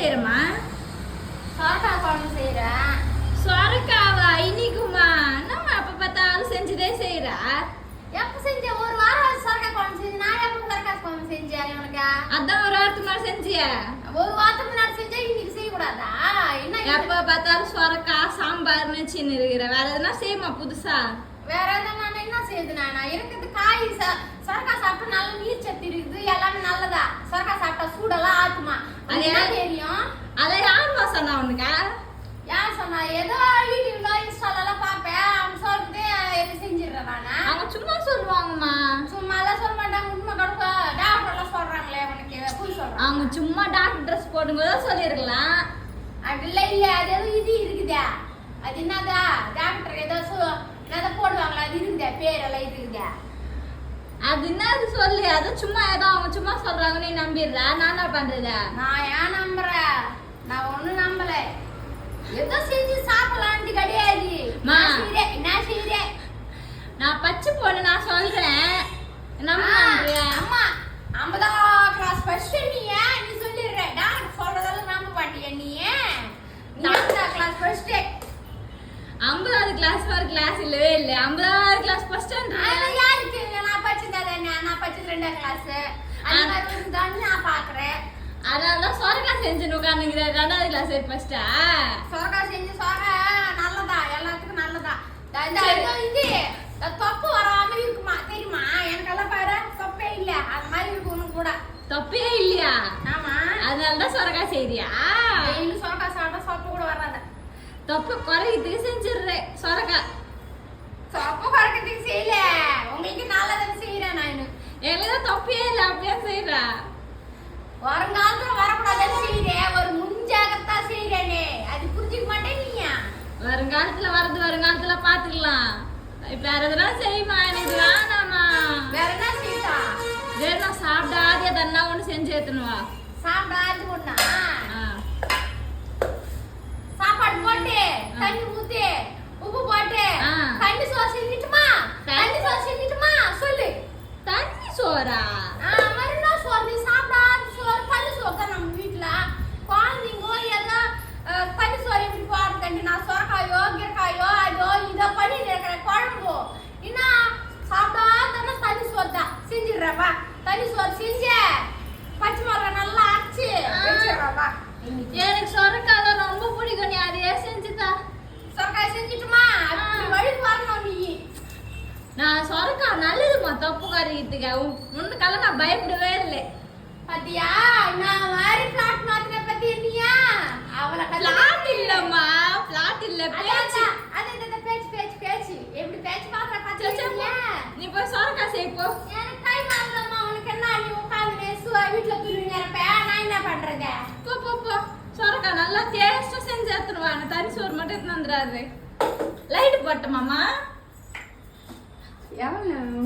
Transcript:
என்ன செய்யறமா சோரக்காய் குழம்பு செய்கிறேன் சொரக்காவா? இன்னைக்குமா நம்ம அப்ப பார்த்தாலும் செஞ்சுதே செய்யறா எப்போ செஞ்ச? ஒரு வாரம் சோரக்காய் குழம்பு செஞ்சு. நான் எப்போ சோரக்காய் குழம்பு செஞ்சேன் இவனுக்கு அதான் ஒரு வாரத்துக்கு முன்னாடி செஞ்சியா. ஒரு வாரத்துக்கு முன்னாடி செஞ்சா இன்னைக்கு செய்யக்கூடாதா? என்ன இது? எப்ப பார்த்தாலும் சொரக்கா சாம்பார்னு வச்சுன்னு இருக்கிற. வேற எதுனா செய்யுமா புதுசா? வேற எதாவது நான் என்ன செய்யுது நானா? இருக்கிறது காய் ச- சொரக்காய் சாப்பிட்டா நல்ல நீர் சத்து இருக்குது. எல்லாமே நல்லதா? சொரக்காய் சாப்பிட்டா சூடெல்லாம் ஆத்துமா அது என்ன? தெரியும்? சொன்னா உனக்கா யார் சொன்னா? ஏதோ யூடியூப்ல இன்ஸ்டாலலாம் பார்ப்பேன். அவங்க சொல்றது எது செஞ்சிடுறேன் நானு அவங்க சும்மா சொல்லுவாங்கம்மா. சும்மாலாம் சொல்ல மாட்டாங்க உண்மை கடுப்பு டாக்டர்லாம் சொல்றாங்களே உனக்கு. சொல்றாங்க அவங்க சும்மா டாக்டர் ட்ரெஸ் போடும்போது சொல்லிருக்கலாம் அப்படிலாம் இல்ல அது ஏதோ இது இருக்குதா. அது என்னதா? டாக்டர் ஏதோ சொ- என்னதோ போடுவாங்களா. அது இருக்குதா. பேரெல்லாம் இருக்குதா. அது என்னது சொல்லி. அது சும்மா ஏதோ அவங்க சும்மா சொல்றாங்க நீ நம்பிடுற. நான் என்ன பண்றது? நான் ஏன் நம்புறேன்? நான் ஒண்ணும் நம்பல. ஏதோ செஞ்சு சாப்பிடலான்ட்டு கிடையாது. நான் செய்றேன் நான் செய்றேன். நான் பச்சை பொண்ணு நான் சொல்றேன். மாட்டியா? அம்மா ஐம்பதாம் கிளாஸ் ஃபர்ஸ்ட் நீ நீ சொல்லிடுற. டாக்டர் சொல்றதெல்லாம் நம்ப மாட்டியா நீ. ஐம்பதாம் கிளாஸ் ஃபர்ஸ்ட் ஐம்பதாவது கிளாஸ் ஒரு கிளாஸ் இல்லவே இல்லை. ஐம்பதாவது கிளாஸ் ஃபர்ஸ்ட் யாருக்கு? நான் படிச்சது நான் படிச்சது ரெண்டாம் கிளாஸ் அந்த மாதிரி இருக்குதான்னு நான் பாக்குறேன். அதனால தான் சொரக்கா செஞ்சு உட்காந்துங்கிற ரெண்டாவது கிளாஸ் ஃபர்ஸ்டா சோகா செஞ்சு சோகா நல்லதா? எல்லாத்துக்கும் நல்லதா? சரி. இதோ தொப்பு வராம இருக்குமா? தெரியுமா? எனக்கெல்லாம் பாரு தொப்பே இல்ல. அது மாதிரி இருக்கு உனக்கு கூட. தப்பே இல்லையா? ஆமா. அதனால தான் சொரக்கா செய்றியா? டெய்லி சோகா சாப்பிட்டா சொப்பு கூட வராது. தப்பு குறையத்துக்கு செஞ்சிடுறேன் சொரக்கா சொப்பு குறைக்கிறதுக்கு செய்யல. உங்களுக்கு நல்லதாக செய்யறேன் நான். எங்களுக்கு தான் தப்பே இல்லை அப்படியே செய்யறா வருங்காலத்துல வரக்கூடாதுன்னு செய்யறேன் ஒரு முன்ஜாகத்தா செய்யறேனே அது புரிஞ்சுக்க மாட்டேன் நீயா வருங்காலத்துல வரது வருங்காலத்துல பாத்துக்கலாம். இப்ப வேற எதுனா செய்யுமா எனக்கு வேணாமா? வேற என்ன செய்யட்டா வேற நான் சாப்பிடாதே எதனா ஒண்ணு செஞ்சு ஏத்தணுவா சாப்பிடாது ஒண்ணா? ஆ. சாப்பாடு போட்டு தண்ணி ஊத்தி உப்பு போட்டு. தண்ணி சோறு செஞ்சிட்டுமா? தண்ணி சோறு செஞ்சிட்டுமா? சொல்லு. தண்ணி சோறா ஆ, மறுநாள் சோறு நீ சாப்பிடாத சோறு தண்ணி சோறு தான் நம்ம வீட்டுல குழந்தைங்க எல்லாம் அஹ், தண்ணி சோறு எப்படி போடுறதுண்டு நான் சொரக்காயோ கீரக்காயோ அதோ இதோ பண்ணி இருக்கிற குழம்பு என்ன சாப்பிடாத தண்ணி சோறு தான் செஞ்சிடுறவா தண்ணி சோறு செஞ்சு பச்சை மிளகா நல்லா அரைச்சு ஆ. வச்சிடுறவா எனக்கு சொரக்கால ரொம்ப பிடிக்கும். நீ அதையே செஞ்சுதா? சொரக்காய் செஞ்சிட்டுமா? வழிக்கு வரணும் நீ. நான் சொரக்கா நல்லதுமா தப்பு கறிக்கிறதுக்கு முன்னுக்கெல்லாம் நான் பயப்படவே இல்லை. பாத்தியா நான் மாதிரி பிளாட் மாத்தின பத்தி என்னையா அவளை பிளாட் இல்லம்மா பிளாட் இல்ல பேச்சு அது இந்த பேச்சு பேச்சு பேச்சு எப்படி பேச்சு பாக்குற சரி, சரி, போ. பாத்தியா நீ போய் சொரக்கா செய் போ எனக்கு டைம் ஆகுதம்மா உனக்கு என்ன நீ உட்காந்து வீட்டுல துணி நிரப்ப நான் என்ன பண்றது போ போ போ சொரக்கா நல்லா டேஸ்ட் செஞ்சு எடுத்துருவாங்க தனி சோறு மட்டும் எடுத்துன்னு வந்துடாரு லைட் போட்டமாமா எவ்வளவு